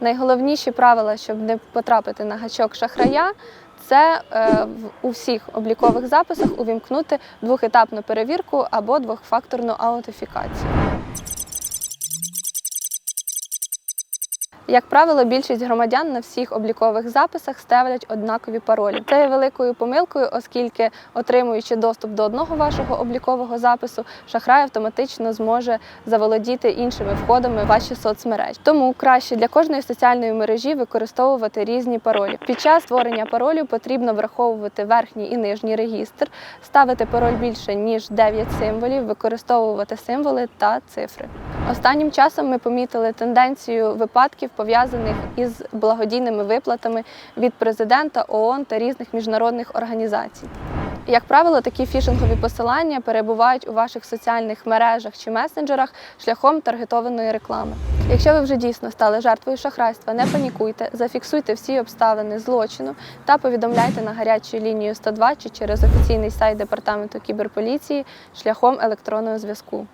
Найголовніші правила, щоб не потрапити на гачок шахрая, це е, у всіх облікових записах увімкнути двохетапну перевірку або двохфакторну аутентифікацію. Як правило, більшість громадян на всіх облікових записах ставлять однакові паролі. Це є великою помилкою, оскільки, отримуючи доступ до одного вашого облікового запису, шахрай автоматично зможе заволодіти іншими входами ваші соцмережі. Тому краще для кожної соціальної мережі використовувати різні паролі. Під час створення паролю потрібно враховувати верхній і нижній регістр, ставити пароль більше ніж 9 символів, використовувати символи та цифри. Останнім часом ми помітили тенденцію випадків, пов'язаних із благодійними виплатами від президента ООН та різних міжнародних організацій. Як правило, такі фішингові посилання перебувають у ваших соціальних мережах чи месенджерах шляхом таргетованої реклами. Якщо ви вже дійсно стали жертвою шахрайства, не панікуйте, зафіксуйте всі обставини злочину та повідомляйте на гарячу лінію 102 чи через офіційний сайт департаменту кіберполіції шляхом електронного зв'язку.